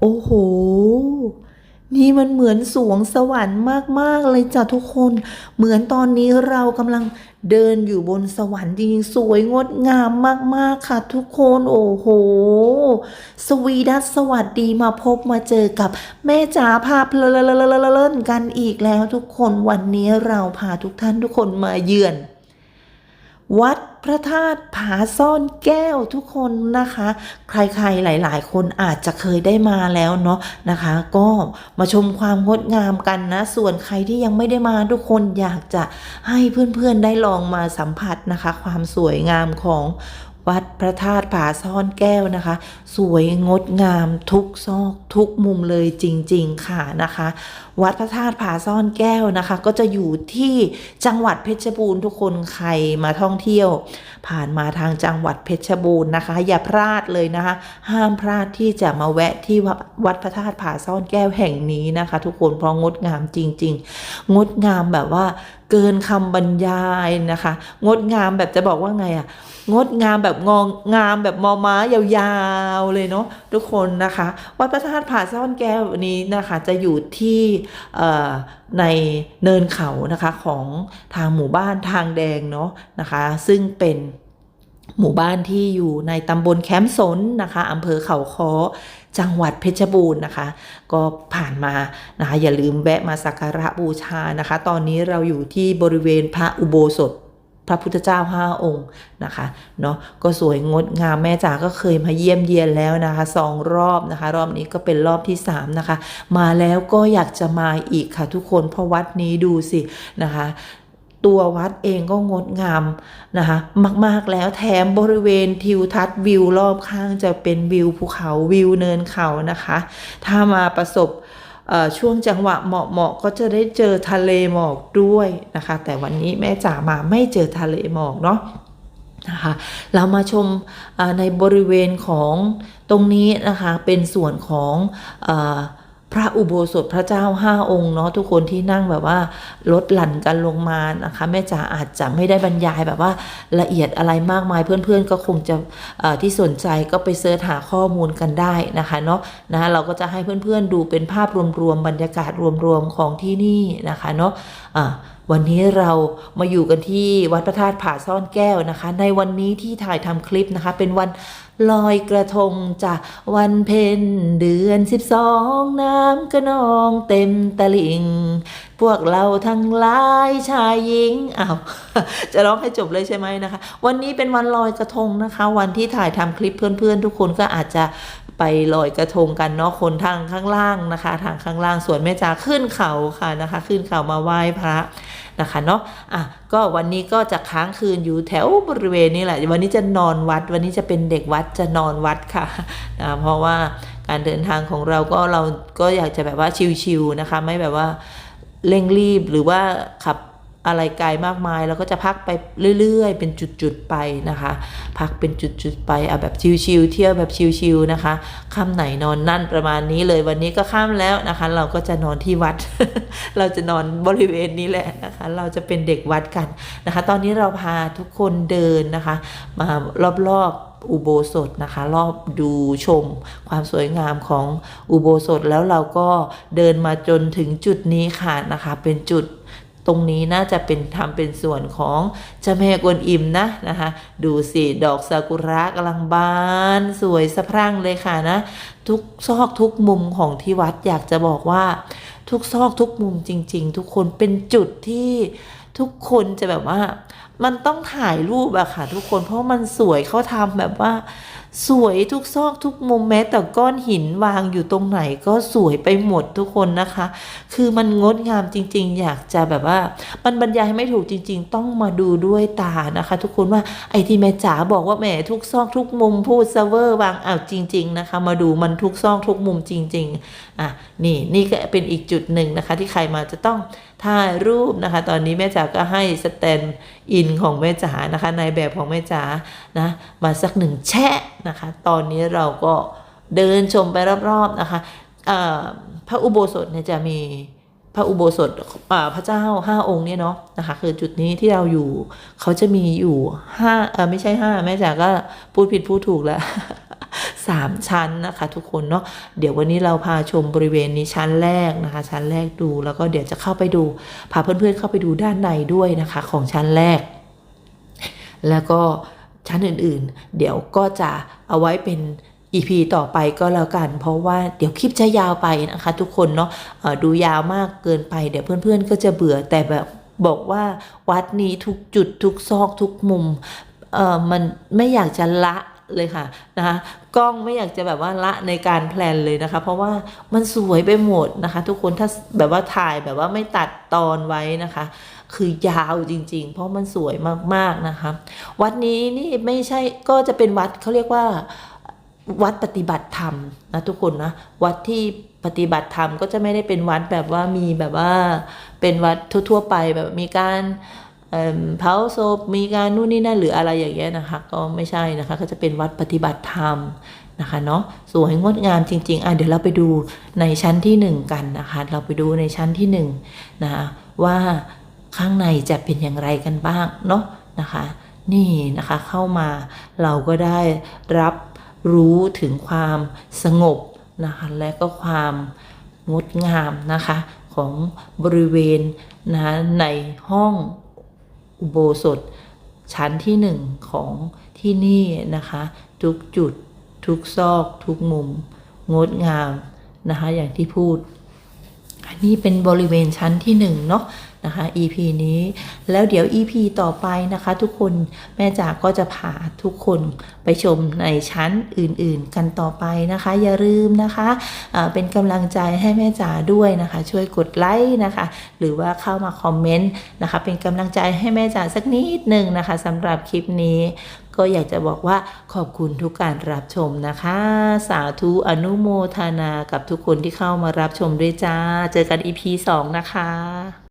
โอ้โห นี่มันเหมือนสวงสวรรค์มาก ๆ เลยจ้ะทุกคน เหมือนตอนนี้เรากำลังเดินอยู่บนสวรรค์จริงๆสวยงดงามมาก ๆ ค่ะทุกคน โอ้โห สวีดัสสวัสดีมาพบมาเจอกับแม่จ๋าพาเพลินๆกันอีกแล้วทุกคนวันนี้เราพาทุกท่านทุกคนมาเยือน วัดพระธาตุผาซ่อนแก้วทุกคนนะคะ ใครๆหลาย ๆ คนอาจจะเคยได้มาแล้วเนาะนะคะ ก็มาชมความงดงามกันนะ ส่วนใครที่ยังไม่ได้มาทุกคนอยากจะให้เพื่อนๆได้ลองมาสัมผัสนะคะ ความสวยงามของ วัดพระธาตุผาซ่อนแก้วนะคะ สวยงดงามทุกซอกทุกมุมเลยจริง ๆ ค่ะนะคะ วัดพระธาตุผาซ่อนแก้วนะคะ ก็จะอยู่ที่จังหวัดเพชรบูรณ์ทุกคนใครมาท่องเที่ยว ผ่านมาทางจังหวัดเพชรบูรณ์นะคะ อย่าพลาดเลยนะคะ ห้ามพลาดที่จะมาแวะที่วัดพระธาตุผาซ่อนแก้วแห่งนี้นะคะ ทุกคนเพราะงดงามจริง ๆ งดงามแบบว่า เกินคำบรรยายนะคะ งดงามแบบจะบอกว่าไงอะงดงามแบบงองงามแบบมอม้ายาวๆเลยเนาะทุกคนนะคะ วัดพระธาตุผาซ่อนแก้วนี้นะคะ จะอยู่ที่ในเนินเขานะคะของทางหมู่บ้านทางแดงเนาะนะคะ ซึ่งเป็น หมู่บ้านที่อยู่ในตำบลแคมป์สนนะคะอำเภอเขาค้อจังหวัดเพชรบูรณ์นะคะ ก็ผ่านมานะคะ อย่าลืมแวะมาสักการะบูชานะคะ ตอนนี้เราอยู่ที่บริเวณพระอุโบสถพระพุทธเจ้าห้าองค์นะคะเนาะก็สวยงดงามแม่จ๋าก็เคยมาเยี่ยมเยียนแล้วนะคะสองรอบนะคะ รอบนี้ก็เป็นรอบที่สามนะคะ มาแล้วก็อยากจะมาอีกค่ะทุกคนเพราะวัดนี้ดูสินะคะ ตัววัดเองก็งดงามนะคะมากๆแล้วแถมบริเวณทิวทัศน์วิวรอบข้างจะเป็นวิวภูเขาวิวเนินเขานะคะ ถ้ามาประสบช่วงจังหวะเหมาะๆก็จะได้เจอทะเลหมอกด้วยนะคะ แต่วันนี้แม่จ๋ามาไม่เจอทะเลหมอกเนาะนะคะเรามาชมในบริเวณของตรงนี้นะคะเป็นส่วนของอ พระอุโบสถพระเจ้าห้าองค์เนาะทุกคนที่นั่งแบบว่าลดหลั่นกันลงมานะคะแม่จ๋าอาจจะไม่ได้บรรยายแบบว่าละเอียดอะไรมากมายเพื่อนๆ ก็คงจะที่สนใจก็ไปเสิร์ชหาข้อมูลกันได้นะคะเนาะนะเราก็จะให้เพื่อนๆดูเป็นภาพรวมๆบรรยากาศรวมๆของที่นี่นะคะเนาะอ่าวันนี้เรามาอยู่กันที่วัดพระธาตุผาซ่อนแก้วนะคะ ในวันนี้ที่ถ่ายทำคลิปนะคะเป็นวัน ลอยกระทงจ้ะวันเพ็ญเดือนสิบสองน้ำกระนองเต็มตลิ่ง พวกเราทั้งหลายชายหญิงอ้าวจะร้องให้จบเลยใช่ไหมนะคะ วันนี้เป็นวันลอยกระทงนะคะ วันที่ถ่ายทำคลิปเพื่อนๆ ทุกคนก็อาจจะ ไปลอยกระทงกันเนาะคนทางข้างล่างนะคะ ทางข้างล่างส่วนแม่จ๋าขึ้นเขาค่ะนะคะ ขึ้นเขามาไหว้พระนะคะเนาะอะก็วันนี้ก็จะค้างคืนอยู่แถวบริเวณนี้แหละ วันนี้จะนอนวัด วันนี้จะเป็นเด็กวัดจะนอนวัดค่ะนะเพราะว่าการเดินทางของเราก็เราก็อยากจะแบบว่าชิวๆนะคะ ไม่แบบว่าเร่งรีบหรือว่าขับ อะไรไกลมากมายเราก็จะพักไปเรื่อยๆ เป็นจุดๆไปนะคะ พักเป็นจุดๆไปเอาแบบชิวๆเที่ยวแบบชิวๆนะคะค่ำไหนนอนนั่นประมาณนี้เลยวันนี้ก็ค่ำแล้วนะคะ เราก็จะนอนที่วัด เราจะนอนบริเวณนี้แหละนะคะ เราจะเป็นเด็กวัดกันนะคะ ตอนนี้เราพาทุกคนเดินนะคะ มารอบๆอุโบสถนะคะ รอบดูชมความสวยงามของอุโบสถแล้วเราก็เดินมาจนถึงจุดนี้ค่ะนะคะ เป็นจุด ตรงนี้น่าจะเป็นทำเป็นส่วนของเจ้าแม่กวนอิมนะนะคะ ดูสิดอกซากุระกำลังบาน สวยสะพรั่งเลยค่ะนะ ทุกซอกทุกมุมของที่วัดอยากจะบอกว่า ทุกซอกทุกมุมจริง ๆ ทุกคนเป็นจุดที่ทุกคนจะแบบว่า มันต้องถ่ายรูปอะค่ะทุกคนเพราะมันสวยเขาทำแบบว่า สวยทุกซอกทุกมุมแม้แต่ก้อนหินวางอยู่ตรงไหนก็สวยไปหมดทุกคนนะคะ คือมันงดงามจริง ๆ อยากจะแบบว่า มันบรรยายไม่ถูกจริง ๆ ต้องมาดูด้วยตานะคะ ทุกคนว่าไอ้ที่แม่จ๋าบอกว่าแหมทุกซอกทุกมุมพูดเซเวอร์วางอ้าวจริง ๆ นะคะ มาดูมันทุกซอกทุกมุมจริง ๆอะนี่นี่ก็เป็นอีกจุดหนึ่งนะคะ ที่ใครมาจะต้องถ่ายรูปนะคะ ตอนนี้แม่จ๋าก็ให้สแตนอินของแม่จ๋านะคะในแบบของแม่จ๋านะมาสักหนึ่งแชะนะคะ ตอนนี้เราก็เดินชมไปรอบๆนะคะพระอุโบสถเนี่ยจะมีพระอุโบสถพระเจ้าห้าองค์เนี่ยเนาะนะคะคือจุดนี้ที่เราอยู่เขาจะมีอยู่ห้าไม่ใช่ห้าแม่จ๋าก็พูดผิดพูดถูกแล้วสามชั้นนะคะ ทุกคนเนาะเดี๋ยววันนี้เราพาชมบริเวณนี้ชั้นแรกนะคะ ชั้นแรกดูแล้วก็เดี๋ยวจะเข้าไปดูพาเพื่อนๆเข้าไปดูด้านในด้วยนะคะ ของชั้นแรก แล้วก็ ชั้นอื่นๆ เดี๋ยวก็จะเอาไว้เป็น EP ต่อไปก็แล้วกัน เพราะว่าเดี๋ยวคลิปจะยาวไปนะคะทุกคนเนาะดูยาวมากเกินไป เดี๋ยวเพื่อนๆ ก็จะเบื่อแต่แบบบอกว่าวัดนี้ทุกจุดทุกซอกทุกมุมเออมันไม่อยากจะละ เลยค่ะนะคะกล้องไม่อยากจะแบบว่าละในการแพลนเลยนะคะ เพราะว่ามันสวยไปหมดนะคะ ทุกคนถ้าแบบว่าถ่ายแบบว่าไม่ตัดตอนไว้นะคะ คือยาวจริง ๆ เพราะมันสวยมากๆนะคะ วัดนี้นี่ไม่ใช่ก็จะเป็นวัดเขาเรียกว่าวัดปฏิบัติธรรมนะทุกคนนะวัดที่ปฏิบัติธรรมก็จะไม่ได้เป็นวัดแบบว่ามีแบบว่าเป็นวัดทั่ว ๆ ไปแบบมีการ เผาศพมีการนู่นนี่นั่นหรืออะไรอย่างเงี้ยนะคะ ก็ไม่ใช่นะคะ ก็จะเป็นวัดปฏิบัติธรรมนะคะเนาะสวยงดงามจริง ๆ อะเดี๋ยวเราไปดูในชั้นที่หนึ่งกันนะคะ เราไปดูในชั้นที่หนึ่งนะคะว่าข้างในจะเป็นอย่างไรกันบ้างเนาะนะคะ นี่นะคะเข้ามาเราก็ได้รับรู้ถึงความสงบนะคะและก็ความงดงามนะคะของบริเวณนะในห้อง อุโบสถชั้นที่หนึ่งของที่นี่นะคะ ทุกจุดทุกซอกทุกมุม งดงามนะคะ อย่างที่พูด อันนี้เป็นบริเวณชั้นที่หนึ่งเนาะ นะคะ EP นี้ แล้วเดี๋ยว EP ต่อไปนะคะ ทุกคนแม่จ๋าก็จะพาทุกคนไปชมในชั้นอื่นๆ กันต่อไปนะคะ อย่าลืมนะคะอ่าเป็นกำลังใจให้แม่จ๋าด้วยนะคะ ช่วยกดไลค์นะคะ หรือว่าเข้ามาคอมเมนต์นะคะ เป็นกำลังใจให้แม่จ๋าสักนิดหนึ่งนะคะสำหรับคลิปนี้ก็อยากจะบอกว่าขอบคุณทุกการรับชมนะคะ สาธุอนุโมทนากับทุกคนที่เข้ามารับชมด้วยจ้า เจอกัน EP 2นะคะ